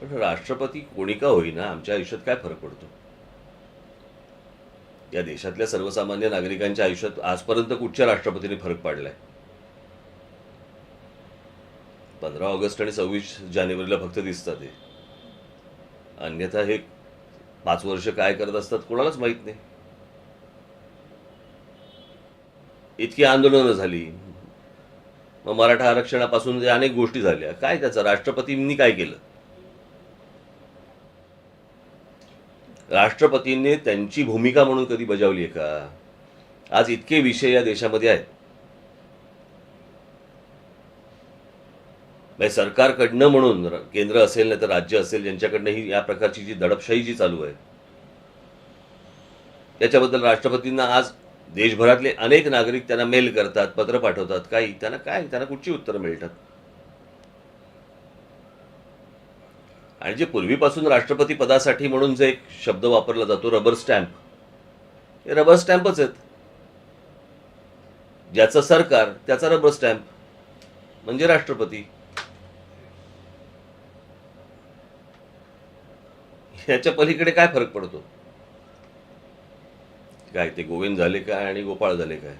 पण राष्ट्रपती कोणी का होईना आमच्या आयुष्यात काय फरक पडतो? या देशातल्या सर्वसामान्य नागरिकांच्या आयुष्यात आजपर्यंत कुठच्या राष्ट्रपतीने फरक पाडलाय? पंधरा ऑगस्ट आणि सव्वीस जानेवारीला फक्त दिसतात ते अन्यथा हे पाच वर्ष काय करत असतात कोणालाच माहीत नाही. इतकी आंदोलनं झाली. मग मराठा आरक्षणापासून जे अनेक गोष्टी झाल्या. काय त्याचं? राष्ट्रपतींनी काय केलं? राष्ट्रपतींनी त्यांची भूमिका म्हणून कधी बजावली आहे का? आज इतके विषय या देशामध्ये आहेत. म्हणजे सरकारकडनं म्हणून केंद्र असेल नाही तर राज्य असेल ज्यांच्याकडनं ही या प्रकारची जी दडपशाही जी चालू आहे त्याच्याबद्दल राष्ट्रपतींना आज देशभरातले अनेक नागरिक त्यांना मेल करतात पत्र पाठवतात काही त्यांना काय त्यांना कुठची उत्तरं मिळतात? आणि जे पूर्वीपासून राष्ट्रपती पदासाठी म्हणून जे एक शब्द वापरला जातो रबर स्टॅम्प हे रबर स्टॅम्पच आहेत. ज्याचं सरकार त्याचा रबर स्टॅम्प म्हणजे राष्ट्रपती. ह्याच्या पलीकडे काय फरक पडतो? काय ते गोविंद झाले काय आणि गोपाळ झाले काय?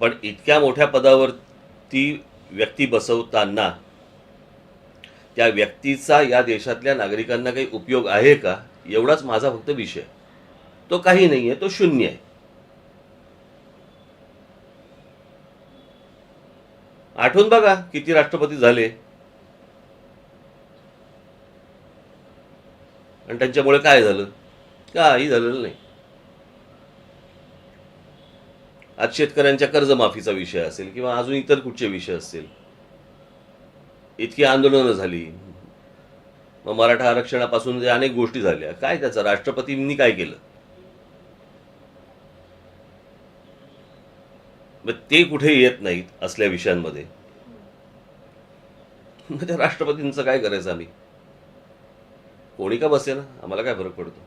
पण इतक्या मोठ्या पदावर ती व्यक्ती बसवताना त्या व्यक्तीचा या देशातल्या नागरिकांना काही उपयोग आहे का? एवढाच माझा फक्त विषय. तो काही नाही आहे तो शून्य आहे. आठवून बघा किती राष्ट्रपती झाले. आणि त्यांच्यामुळे काय झालं? काही झालेलं नाही. आज शेतकऱ्यांच्या कर्जमाफीचा विषय असेल किंवा अजून इतर कुठचे विषय असतील. इतकी आंदोलनं झाली. मग मराठा आरक्षणापासून जे अनेक गोष्टी झाल्या. काय त्याचं? राष्ट्रपतींनी काय केलं? मग ते कुठे येत नाहीत असल्या विषयांमध्ये? मग त्या राष्ट्रपतींचं काय करायचं आम्ही? कोणी का बसे ना आम्हाला काय फरक पडतो?